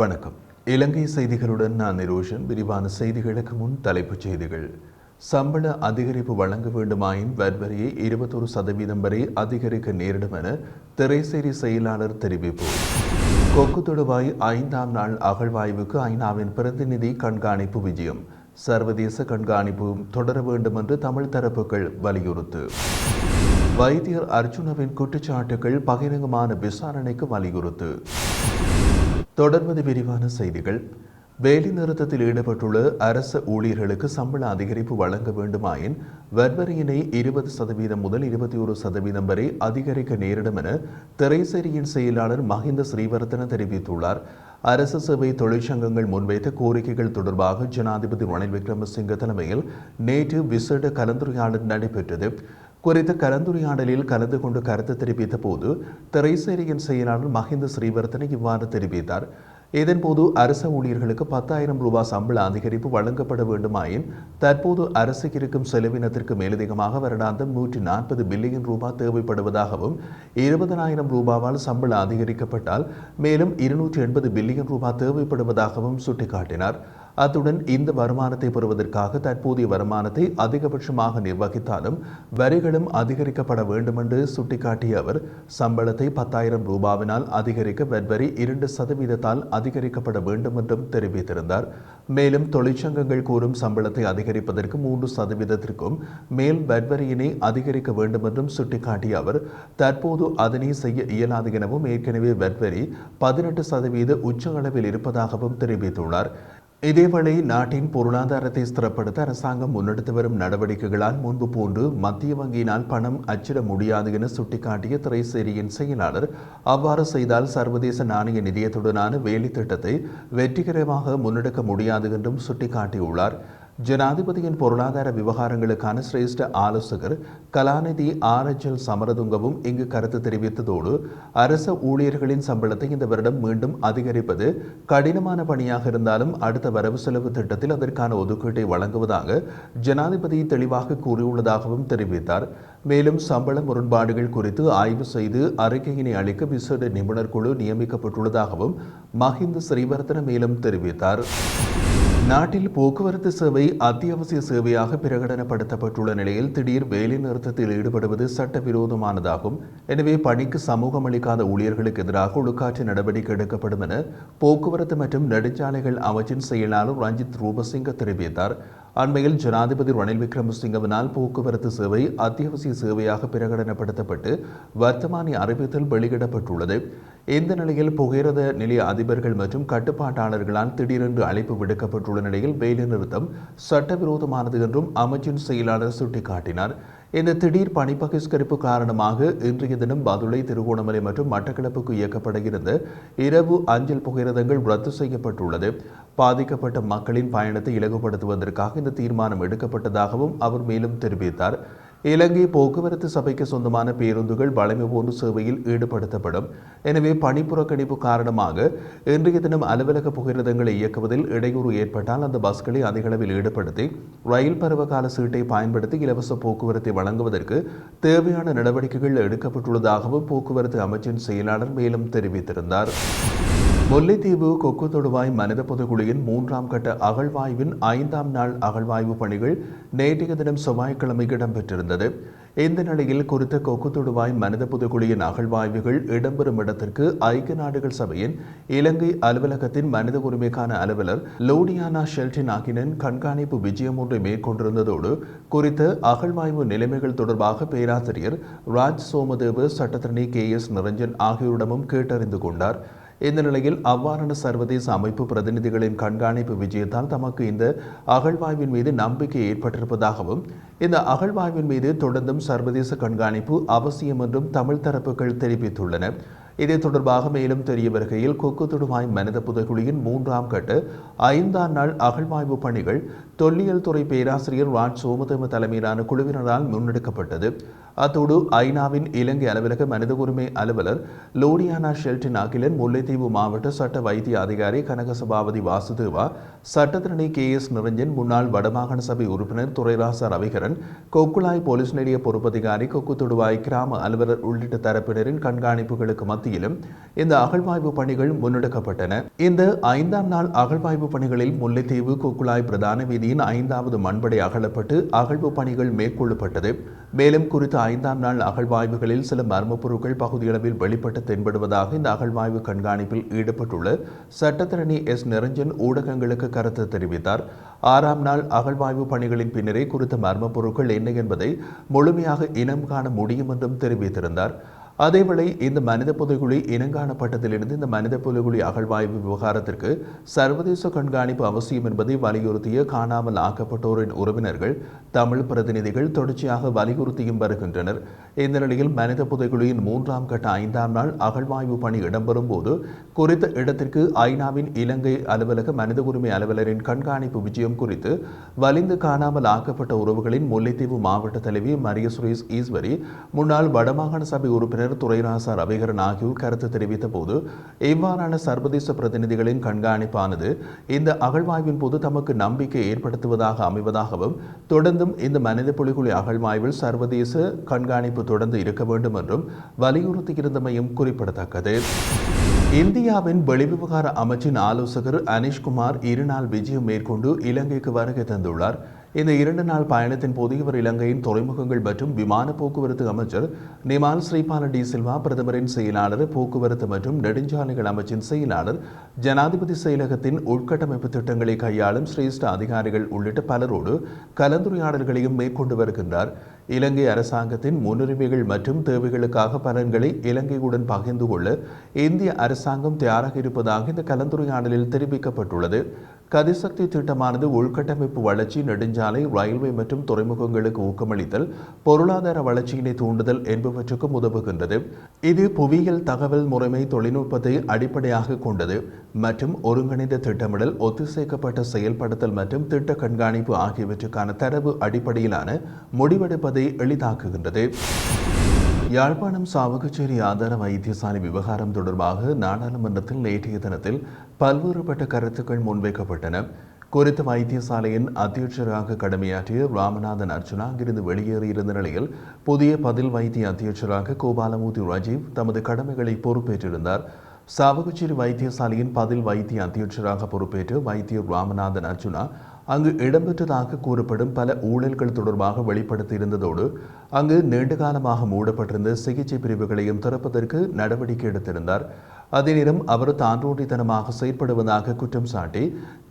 வணக்கம். இலங்கை செய்திகளுடன் நான் நிரோஷன். விரிவான செய்திகளுக்கு முன் தலைப்புச் செய்திகள். சம்பள அதிகரிப்பு வழங்க வேண்டுமாயின் வரியை இருபத்தொரு சதவீதம் வரை அதிகரிக்க நேரிடும் என திரைசேரி செயலாளர் தெரிவிப்பு. கொக்கு தொடுவாய் ஐந்தாம் நாள் அகழ்வாய்வுக்கு ஐநாவின் பிரதிநிதி கண்காணிப்பு விஜயம். சர்வதேச கண்காணிப்பு தொடர வேண்டும் என்று தமிழ் தரப்புகள் வலியுறுத்து. வைத்தியர் அர்ஜுனவின் குற்றச்சாட்டுகள் பகிரங்கமான விசாரணைக்கு வலியுறுத்து. தொடர்வது விரிவான செய்திகள். வேலை நிறுத்தத்தில் ஈடுபட்டுள்ள அரச ஊழியர்களுக்கு சம்பள அதிகரிப்பு வழங்க வேண்டுமாயின் வர்வரியினை இருபது சதவீதம் முதல் இருபத்தி ஒரு சதவீதம் வரை அதிகரிக்க நேரிடும் என திரைசேரியின் செயலாளர் மஹிந்த ஸ்ரீவர்தன தெரிவித்துள்ளார். அரசு சேவை தொழிற்சங்கங்கள் முன்வைத்த கோரிக்கைகள் தொடர்பாக ஜனாதிபதி ரணில் விக்ரமசிங்க தலைமையில் நேற்று விசேட கலந்துரையாடல் நடைபெற்றது. குறித்த கலந்துரையாடலில் கலந்து கொண்டு கருத்து தெரிவித்த போது திரைசேரியின் செயலாளர் மஹிந்த ஸ்ரீவர்த்தனை இவ்வாறு தெரிவித்தார். இதன்போது அரச ஊழியர்களுக்கு பத்தாயிரம் ரூபாய் சம்பள அதிகரிப்பு வழங்கப்பட வேண்டுமாயின் தற்போது அரசுக்கு இருக்கும் செலவினத்திற்கு மேலதிகமாக வருடாந்தம் நூற்றி நாற்பது பில்லியன் ரூபாய் தேவைப்படுவதாகவும் இருபதனாயிரம் ரூபாவால் சம்பளம் அதிகரிக்கப்பட்டால் மேலும் இருநூற்றி எண்பது பில்லியன் ரூபாய் தேவைப்படுவதாகவும் சுட்டிக்காட்டினார். அத்துடன் இந்த வருமானத்தை பெறுவதற்காக தற்போதைய வருமானத்தை அதிகபட்சமாக நிர்வகித்தாலும் வரிகளும் அதிகரிக்கப்பட வேண்டும் என்று சுட்டிக்காட்டிய அவர் சம்பளத்தை பத்தாயிரம் ரூபாவினால் அதிகரிக்க வெட்வரி இரண்டு சதவீதத்தால் அதிகரிக்கப்பட வேண்டும் என்றும் தெரிவித்திருந்தார். மேலும் தொழிற்சங்கங்கள் கூறும் சம்பளத்தை அதிகரிப்பதற்கு மூன்று சதவீதத்திற்கும் மேல் வெட்வரியினை அதிகரிக்க வேண்டும் என்றும் சுட்டிக்காட்டிய அவர் தற்போது அதனை செய்ய இயலாது எனவும் ஏற்கனவே வெட்வரி பதினெட்டு சதவீத உச்ச அளவில் இருப்பதாகவும் தெரிவித்துள்ளார். இதேவேளை நாட்டின் பொருளாதாரத்தை ஸ்திரப்படுத்த அரசாங்கம் முன்னெடுத்து வரும் நடவடிக்கைகளால் முன்பு போன்று மத்திய வங்கியினால் பணம் அச்சிட முடியாது என சுட்டிக்காட்டிய திரைசேரியின் செயலாளர் அவ்வாறு செய்தால் சர்வதேச நாணய நிதியத்துடனான வேலை திட்டத்தை வெற்றிகரமாக முன்னெடுக்க முடியாது என்றும் சுட்டிக்காட்டியுள்ளார். ஜனாதிபதியின் பொருளாதார விவகாரங்களுக்கான சிரேஷ்ட ஆலோசகர் கலாநிதி ஆர் அஜல் சமரதுங்கவும் இங்கு கருத்து தெரிவித்ததோடு அரச ஊழியர்களின் சம்பளத்தை இந்த வருடம் மீண்டும் அதிகரிப்பது கடினமான பணியாக இருந்தாலும் அடுத்த வரவு செலவு திட்டத்தில் அதற்கான ஒதுக்கீட்டை வழங்குவதாக ஜனாதிபதி தெளிவாக கூறியுள்ளதாகவும் தெரிவித்தார். மேலும் சம்பள முரண்பாடுகள் குறித்து ஆய்வு செய்து அறிக்கையினை அளிக்க விசேட நிபுணர் குழு நியமிக்கப்பட்டுள்ளதாகவும் மஹிந்த ஸ்ரீவர்தன மேலும் தெரிவித்தார். நாட்டில் போக்குவரத்து சேவை அத்தியாவசிய சேவையாக பிரகடனப்படுத்தப்பட்டுள்ள நிலையில் திடீர் வேலை நிறுத்தத்தில் ஈடுபடுவது சட்டவிரோதமானதாகும். எனவே பணிக்கு சமூகம் அளிக்காத ஊழியர்களுக்கு எதிராக ஒழுக்காற்று நடவடிக்கை எடுக்கப்படும் என போக்குவரத்து மற்றும் நெடுஞ்சாலைகள் அமைச்சின் செயலாளர் ரஞ்சித் ரூபசிங்க தெரிவித்தார். அண்மையில் ஜனாதிபதி ரணில் விக்ரமசிங்கவினால் போக்குவரத்து சேவை அத்தியாவசிய சேவையாக பிரகடனப்படுத்தப்பட்டு வர்த்தமானி அறிவித்தல் வெளியிடப்பட்டுள்ளது. இந்த நிலையில் புகையிரத நிலைய அதிபர்கள் மற்றும் கட்டுப்பாட்டாளர்களால் திடீரென்று அழைப்பு விடுக்கப்பட்டுள்ள நிலையில் வேலைநிறுத்தம் சட்டவிரோதமானது என்றும் அமைச்சின் செயலாளர் சுட்டிக்காட்டினார். இந்த திடீர் பனி பகிஷ்கரிப்பு காரணமாக இன்றைய தினம் பதுளை திருகோணமலை மற்றும் மட்டக்களப்புக்கு இயக்கப்பட இருந்த இரவு அஞ்சல் புகையிரதங்கள் ரத்து செய்யப்பட்டுள்ளது. பாதிக்கப்பட்ட மக்களின் பயணத்தை இலகுபடுத்துவதற்காக இந்த தீர்மானம் எடுக்கப்பட்டதாகவும் அவர் மேலும் தெரிவித்தார். இலங்கை போக்குவரத்து சபைக்கு சொந்தமான பேருந்துகள் வளைமை போன்று சேவையில் ஈடுபடுத்தப்படும். எனவே பணி புறக்கணிப்பு காரணமாக இன்றைய தினம் அலுவலக புகையிரதங்களை இயக்குவதில் இடையூறு ஏற்பட்டால் அந்த பஸ்களை அதிக அளவில் ஈடுபடுத்தி ரயில் பருவகால சீட்டை பயன்படுத்தி இலவச போக்குவரத்தை வழங்குவதற்கு தேவையான நடவடிக்கைகள் எடுக்கப்பட்டுள்ளதாகவும் போக்குவரத்து அமைச்சின் செயலாளர் மேலும் தெரிவித்திருந்தார். முல்லைத்தீவு கொக்கு தொடுவாய் மனித பொதுக்குழுவின் மூன்றாம் கட்ட அகழ்வாய்வின் ஐந்தாம் நாள் அகழ்வாய்வு பணிகள் நேற்றைய தினம் செவ்வாய்க்கிழமை இடம்பெற்றிருந்தது. இந்த நிலையில் குறித்த கொக்கு தொடுவாய் மனித பொதுக்குழுவின் அகழ்வாய்வுகள் இடம்பெறும் இடத்திற்கு ஐக்கிய நாடுகள் சபையின் இலங்கை அலுவலகத்தின் மனித உரிமைக்கான அலுவலர் லோடியானா ஷெல்டின் ஆகினன் கண்காணிப்பு விஜயம் ஒன்றை மேற்கொண்டிருந்ததோடு குறித்த அகழ்வாய்வு நிலைமைகள் தொடர்பாக பேராசிரியர் ராஜ் சோமதேவ சட்டத்தரணி கே எஸ் நிரஞ்சன் ஆகியோரிடமும் கேட்டறிந்து கொண்டார். இந்த நிலையில் அவ்வாறான சர்வதேச அமைப்பு பிரதிநிதிகளின் கண்காணிப்பு விஜயத்தால் தமக்கு இந்த அகழ்வாய்வின் மீது நம்பிக்கை ஏற்பட்டிருப்பதாகவும் இந்த அகழ்வாய்வின் மீது தொடர்ந்தும் சர்வதேச கண்காணிப்பு அவசியம் என்றும் தமிழ் தரப்புகள் தெரிவித்துள்ளன. இது தொடர்பாக மேலும் தெரிய வருகையில் கொக்கு தொடுவாய் மனித புதைகுழியின் மூன்றாம் கட்ட ஐந்தாம் நாள் அகழ்வாய்வு பணிகள் தொல்லியல் துறை பேராசிரியர் ராஜ் சோமதேம தலைமையிலான குழுவினரால் முன்னெடுக்கப்பட்டது. அத்தோடு ஐநாவின் இலங்கை அலுவலக மனித உரிமை அலுவலர் லோடியானா ஷெல்டின் அகிலன் முல்லைத்தீவு மாவட்ட சட்ட வைத்திய அதிகாரி கனகசபாபதி வாசுதேவா சட்டத்திரணி கே எஸ் நிரஞ்சன் முன்னாள் வடமாகாண சபை உறுப்பினர் துரைராசா ரவிகரன் கொக்குளாய் போலீஸ் நிலைய பொறுப்பதிகாரி கொக்கு தொடுவாய் கிராம அலுவலர் உள்ளிட்ட தரப்பினரின் கண்காணிப்புகளுக்கு மத்தியிலும் இந்த அகழ்வாய்வு பணிகள் முன்னெடுக்கப்பட்டன. இந்த ஐந்தாம் நாள் அகழ்வாய்வு பணிகளில் முல்லைத்தீவு கொக்குளாய் பிரதான வீதியின் ஐந்தாவது மண்படை அகழப்பட்டு அகழ்வு பணிகள் மேற்கொள்ளப்பட்டது. மேலும் குறித்த ஐந்தாம் நாள் அகழ்வாய்வுகளில் சில மர்ம பொருட்கள் பகுதியளவில் வெளிப்பட்டு தென்படுவதாக இந்த அகழ்வாய்வு கண்காணிப்பில் ஈடுபட்டுள்ள சட்டத்தரணி எஸ். நிரஞ்சன் ஊடகங்களுக்கு கருத்து தெரிவித்தார். ஆறாம் நாள் அகழ்வாய்வு பணிகளின் பின்னரே குறித்த மர்மப்பொருட்கள் என்ன என்பதை முழுமையாக இனம் காண முடியும் என்றும் தெரிவித்திருந்தார். அதேவேளை இந்த மனித புதைகுழி இனங்காணப்பட்டதிலிருந்து இந்த மனித புதைகுழி அகழ்வாய்வு விவகாரத்திற்கு சர்வதேச கண்காணிப்பு அவசியம் என்பதை வலியுறுத்திய காணாமல் ஆக்கப்பட்டோரின் உறவினர்கள் தமிழ் பிரதிநிதிகள் தொடர்ச்சியாக வலியுறுத்தியும் வருகின்றனர். இந்த நிலையில் மனித புதைகுழியின் மூன்றாம் கட்ட ஐந்தாம் நாள் அகழ்வாய்வு பணி இடம்பெறும் போது குறித்த இடத்திற்கு ஐநாவின் இலங்கை அலுவலக மனித உரிமை அலுவலரின் கண்காணிப்பு விஜயம் குறித்து வலிந்து காணாமல் ஆக்கப்பட்ட உறவுகளின் முல்லைத்தீவு மாவட்ட தலைவி மரிய சுரேஷ் ஈஸ்வரி முன்னாள் வடமாகாண சபை உறுப்பினர் துரைராசா ரவிகரன் ஆகியோர் கருத்து தெரிவித்த போது இவ்வாறான சர்வதேச பிரதிநிதிகளின் கண்காணிப்பானது இந்த அகழ்வாய்வின் போது தமக்கு நம்பிக்கை ஏற்படுத்துவதாக அமைவதாகவும் தொடர்ந்தும் இந்த மனித புலிகுலி அகழ்வாய்வில் சர்வதேச கண்காணிப்பு தொடர்ந்து இருக்க வேண்டும் என்றும் வலியுறுத்தியிருந்தமையும் குறிப்பிடத்தக்கது. இந்தியாவின் வெளிவிவகார அமைச்சின் ஆலோசகர் அனிஷ்குமார் இருநாள் விஜயம் மேற்கொண்டு இலங்கைக்கு வருகை தந்துள்ளார். இந்த இரண்டு நாள் பயணத்தின் போது இவர் இலங்கையின் துறைமுகங்கள் மற்றும் விமான போக்குவரத்து அமைச்சர் நிமால் ஸ்ரீபால டி சில்வா பிரதமரின் செயலாளர் போக்குவரத்து மற்றும் நெடுஞ்சாலைகள் அமைச்சின் செயலாளர் ஜனாதிபதி செயலகத்தின் உள்கட்டமைப்பு திட்டங்களை கையாளும் சிரேஷ்ட அதிகாரிகள் உள்ளிட்ட பலரோடு கலந்துரையாடல்களையும் மேற்கொண்டு வருகின்றார். இலங்கை அரசாங்கத்தின் முன்னுரிமைகள் மற்றும் தேவைகளுக்காக பலன்களை இலங்கையுடன் பகிர்ந்து கொள்ள இந்திய அரசாங்கம் தயாராக இருப்பதாக இந்த கலந்துரையாடலில் தெரிவிக்கப்பட்டுள்ளது. கதிசக்தி திட்டமானது உள்கட்டமைப்பு வளர்ச்சி நெடுஞ்சாலை ரயில்வே மற்றும் துறைமுகங்களுக்கு ஊக்கமளித்தல் பொருளாதார வளர்ச்சியினை தூண்டுதல் என்பவற்றுக்கும் உதவுகின்றது. இது புவியியல் தகவல் முறைமை தொழில்நுட்பத்தை அடிப்படையாக கொண்டது. மற்றும் ஒருங்கிணைந்த திட்டமிடல் ஒத்திசைக்கப்பட்ட செயல்படுத்தல் மற்றும் திட்ட கண்காணிப்பு ஆகியவற்றுக்கான தரவு அடிப்படையிலான முடிவெடுப்பதை எளிதாக்குகின்றது. யாழ்ப்பாணம் சாவகச்சேரி ஆதார வைத்தியசாலை விவகாரம் தொடர்பாக நாடாளுமன்றத்தில் நேற்றைய தினத்தில் பல்வேறுபட்ட கருத்துக்கள் முன்வைக்கப்பட்டன. குறித்த வைத்தியசாலையின் அத்தியட்சராக கடமையாற்றிய ராமநாதன் அர்ச்சுனா அங்கிருந்து வெளியேறியிருந்த நிலையில் புதிய பதில் வைத்திய அத்தியட்சராக கோபாலமூர்த்தி ராஜீவ் தமது கடமைகளை பொறுப்பேற்றிருந்தார். சாவகச்சேரி வைத்தியசாலையின் பதில் வைத்திய அத்தியட்சராக பொறுப்பேற்று வைத்தியர் ராமநாதன் அர்ஜுனா அங்கு இடம்பெற்றதாக கூறப்படும் பல ஊழல்கள் தொடர்பாக வெளிப்படுத்தியிருந்ததோடு அங்கு நீண்டகாலமாக மூடப்பட்டிருந்த சிகிச்சை பிரிவுகளையும் திறப்பதற்கு நடவடிக்கை எடுத்திருந்தார். அதேநேரம் அவர் தாண்டோண்டித்தனமாக செயற்படுவதாக குற்றம் சாட்டி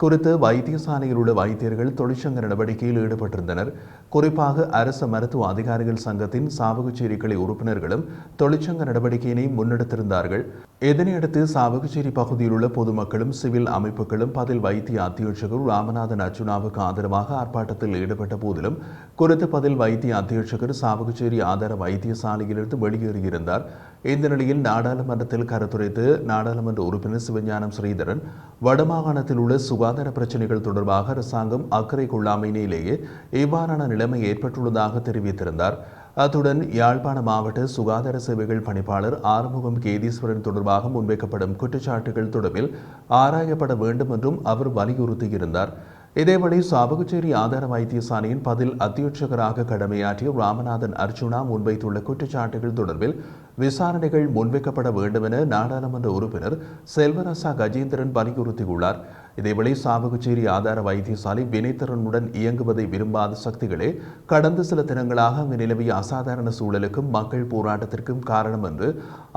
குறித்து வைத்தியசாலையில் உள்ள வைத்தியர்கள் தொழிற்சங்க நடவடிக்கையில் ஈடுபட்டிருந்தனர். குறிப்பாக அரசு மருத்துவ அதிகாரிகள் சங்கத்தின் சாவகச்சேரிகளை உறுப்பினர்களும் தொழிற்சங்க நடவடிக்கையினை முன்னெடுத்திருந்தார்கள். இதனையடுத்து சாவகச்சேரி பகுதியில் உள்ள பொதுமக்களும் சிவில் அமைப்புகளும் பதில் வைத்திய அத்தியட்சகர் ராமநாதன் அர்ஜுனாவுக்கு ஆதரவாக ஆர்ப்பாட்டத்தில் ஈடுபட்ட போதிலும் குறித்த பதில் வைத்திய அத்தியட்சகர் சாவகச்சேரி ஆதார வைத்தியசாலையிலிருந்து வெளியேறியிருந்தார். இந்த நிலையில் நாடாளுமன்றத்தில் கருத்துரைத்து நாடாளுமன்ற உறுப்பினர் சிவஞானம் ஸ்ரீதரன் வடமாகாணத்தில் உள்ள சுகாதார பிரச்சினைகள் தொடர்பாக அரசாங்கம் அக்கறை கொள்ளாமையிலேயே இவ்வாறான நிலைமை ஏற்பட்டுள்ளதாக தெரிவித்திருந்தார். அத்துடன் யாழ்ப்பாண மாவட்ட சுகாதார சேவைகள் பணிப்பாளர் ஆறுமுகம் கேதீஸ்வரன் தொடர்பாக முன்வைக்கப்படும் குற்றச்சாட்டுகள் தொடர்பில் ஆராயப்பட வேண்டும் என்றும் அவர் வலியுறுத்தியிருந்தார். இதேபடி சாவகச்சேரி ஆதார வைத்தியசாலையின் பதில் அத்தியட்சகராக கடமையாற்றிய ராமநாதன் அர்ச்சுனா முன்வைத்துள்ள குற்றச்சாட்டுகள் தொடர்பில் விசாரணைகள் முன்வைக்கப்பட வேண்டும் என நாடாளுமன்ற உறுப்பினர் செல்வராசா கஜேந்திரன் வலியுறுத்தியுள்ளார். இதேவேளை சாவகச்சேரி ஆதார வைத்தியசாலை வினைத்திறனுடன் இயங்குவதை விரும்பாத சக்திகளே கடந்த சில தினங்களாக அங்கு நிலவிய அசாதாரண சூழலுக்கும் மக்கள் போராட்டத்திற்கும் காரணம் என்று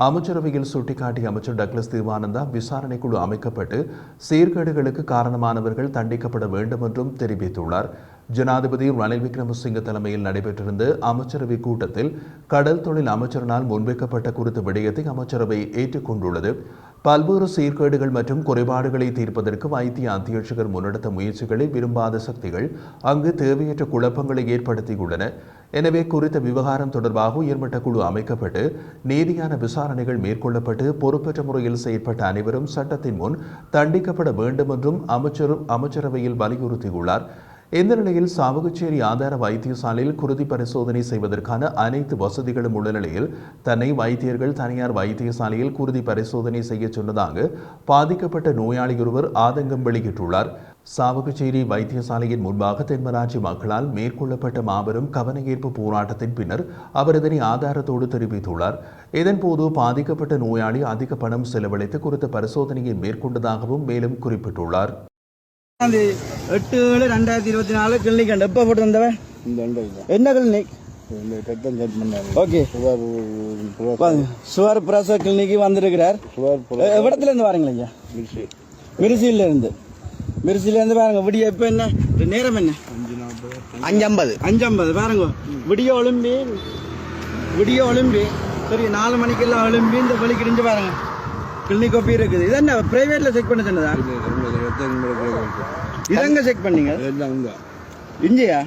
அமைச்சரவையில் சுட்டிக்காட்டிய அமைச்சர் டக்ளஸ் தேவானந்தா விசாரணை குழு அமைக்கப்பட்டு சீர்கேடுகளுக்கு காரணமானவர்கள் தண்டிக்கப்பட வேண்டும் என்றும் தெரிவித்துள்ளார். ஜனாதிபதி ரணில் விக்ரமசிங்க தலைமையில் நடைபெற்றிருந்த அமைச்சரவை கூட்டத்தில் கடல் தொழில் அமைச்சரினால் முன்வைக்கப்பட்ட குறித்த விடயத்தை அமைச்சரவை ஏற்றுக்கொண்டுள்ளது. பல்வேறு சீர்கேடுகள் மற்றும் குறைபாடுகளை தீர்ப்பதற்கு வைத்திய அத்தியட்சகர் முன்னெடுத்த முயற்சிகளை விரும்பாத சக்திகள் அங்கு தேவையற்ற குழப்பங்களை ஏற்படுத்தியுள்ளன. எனவே குறித்த விவகாரம் தொடர்பாக உயர்மட்ட குழு அமைக்கப்பட்டு நீதியான விசாரணைகள் மேற்கொள்ளப்பட்டு பொறுப்பற்ற முறையில் செயற்பட்ட அனைவரும் சட்டத்தின் முன் தண்டிக்கப்பட வேண்டும் என்றும் அமைச்சர் அமைச்சரவையில் வலியுறுத்தியுள்ளார். இந்த நிலையில் சாவகச்சேரி ஆதார வைத்தியசாலையில் குருதி பரிசோதனை செய்வதற்கான அனைத்து வசதிகளும் உள்ள நிலையில் தன்னை வைத்தியர்கள் தனியார் வைத்தியசாலையில் குருதி பரிசோதனை செய்ய சொன்னதாக பாதிக்கப்பட்ட நோயாளி ஒருவர் ஆதங்கம் வெளியிட்டுள்ளார். சாவகச்சேரி வைத்தியசாலையின் முன்பாக தென்மராட்சி மக்களால் மேற்கொள்ளப்பட்ட மாபெரும் கவனஈர்ப்பு போராட்டத்தின் பின்னர் அவர் இதனை ஆதாரத்தோடு தெரிவித்துள்ளார். இதன்போது பாதிக்கப்பட்ட நோயாளி அதிக பணம் செலவழித்து குறித்த பரிசோதனையை மேற்கொண்டதாகவும் மேலும் குறிப்பிட்டுள்ளார். எட்டு ஏழு ரெண்டாயிரத்தி இருபத்தி நாலு கிளினிக் அண்ட் எப்போ போட்டு வந்தவன் என்ன கிளினிக் ஓகே சுவர் பிரசவ கிளினிக்கு வந்திருக்கிறார். இருந்து வரீங்களா ஐயா? மிர்சி. மிருசியில இருந்து. மிருசியில இருந்து பாருங்க விடிய இப்போ என்ன? நேரம் என்ன? அஞ்சு ஐம்பது அஞ்சு ஐம்பது பாருங்க விடிய ஒளிம்பி விடிய ஒளிம்பி சரி நாலு மணிக்கெல்லாம் ஒளிம்பி இந்த வலிக்கு இருந்து பாருங்க. கிளினிக் ஒப்பி இருக்குது. இது என்ன பிரைவேட்ல செக் பண்ண சொன்னதா? இதங்க செக் பண்ணீங்க? இதெல்லாம் உங்க இஞ்சியா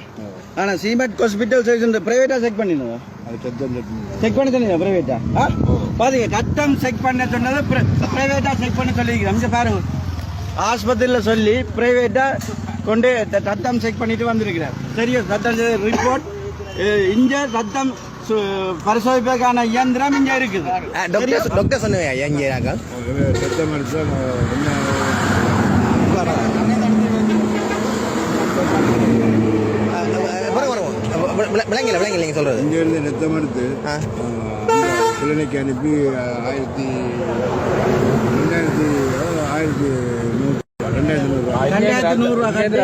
ஆனா சீமெட் ஹாஸ்பிட்டல் சைஸ் பிரைவேட்டா செக் பண்ணிடுங்க அது ரத்தம் செக் பண்ணி செக் பண்ண சொன்னீங்க பிரைவேட்டா பாருங்க ரத்தம் செக் பண்ண சொன்னது பிரைவேட்டா செக் பண்ண சொல்லியிருக்கிறேன் இங்க பாருங்க ஆஸ்பத்திரியில் சொல்லி பிரைவேட்டா கொண்டு த- ரத்தம் செக் பண்ணிட்டு வந்திருக்கிறார். சரியா? ரத்தம் ரிப்போர்ட் இங்க ரத்தம் சு- பரிசோதிப்பதற்கான இயந்திரம் இங்க இருக்குது? டாக்டர் டாக்டர் சொன்னவையா ரத்தம் எடுத்தா என்ன வரும் வரும் விளங்கல விளங்கல சொல்றது. இங்க இருந்து ரத்தம் எடுத்து ஆ. கிளினிக் அனுப்பி ஆயிரத்தி ரெண்டாயிரத்தி ஆயிரத்தி நூறு ரெண்டாயிரத்தி நூறு ரெண்டாயிரத்தி நூறு ரூபா கட்டி.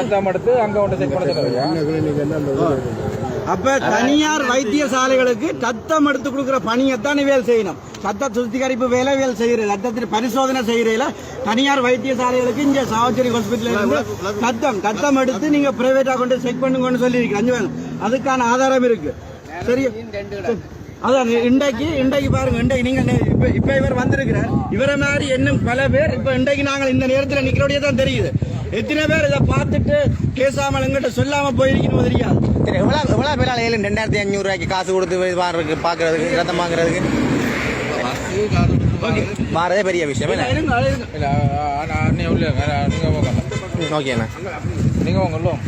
என்ன கிளினிக் என்ன அந்த ஊர்ல இருக்கு. அப்ப தனியார் வைத்தியசாலைகளுக்கு ரத்தம் எடுத்து கொடுக்குற பணியைத்தான் வேலை செய்யணும். ரத்த சுத்திகரிப்பு வேலை வேலை செய்யறது ரத்தத்தின் பரிசோதனை செய்யறதுல தனியார் வைத்தியசாலைகளுக்கு இங்க சாவச்சேரி ஹாஸ்பிட்டல் இருந்து ரத்தம் ரத்தம் எடுத்து நீங்க பிரைவேட்டா கொண்டு செக் பண்ணுங்கன்னு சொல்லி அஞ்சு அதுக்கான ஆதாரம் இருக்கு. சரி. அதான் இன்றைக்கு இன்றைக்கு பாருங்க இன்றைக்கு நீங்க இப்ப இப்ப இவர் வந்திருக்கிறார். இவரை மாதிரி இன்னும் பல பேர் இப்ப இன்றைக்கு நாங்கள் இந்த நேரத்தில் நிக்கிறோடைய தான் தெரியுது. எத்தனை பேர் இதை பார்த்துட்டு பேசாமல் எங்கிட்ட சொல்லாம போயிருக்கணும் தெரியாது. சரி எவ்வளோ எவ்வளோ பேரால ஏழு ரெண்டாயிரத்தி அஞ்சூறு ரூபாய்க்கு காசு கொடுத்து வாடுறதுக்கு பார்க்கறதுக்கு ரத்தம் வாங்குறதுக்கு? வாரதே பெரிய விஷயம். ஓகேண்ணா நீங்க உங்களும்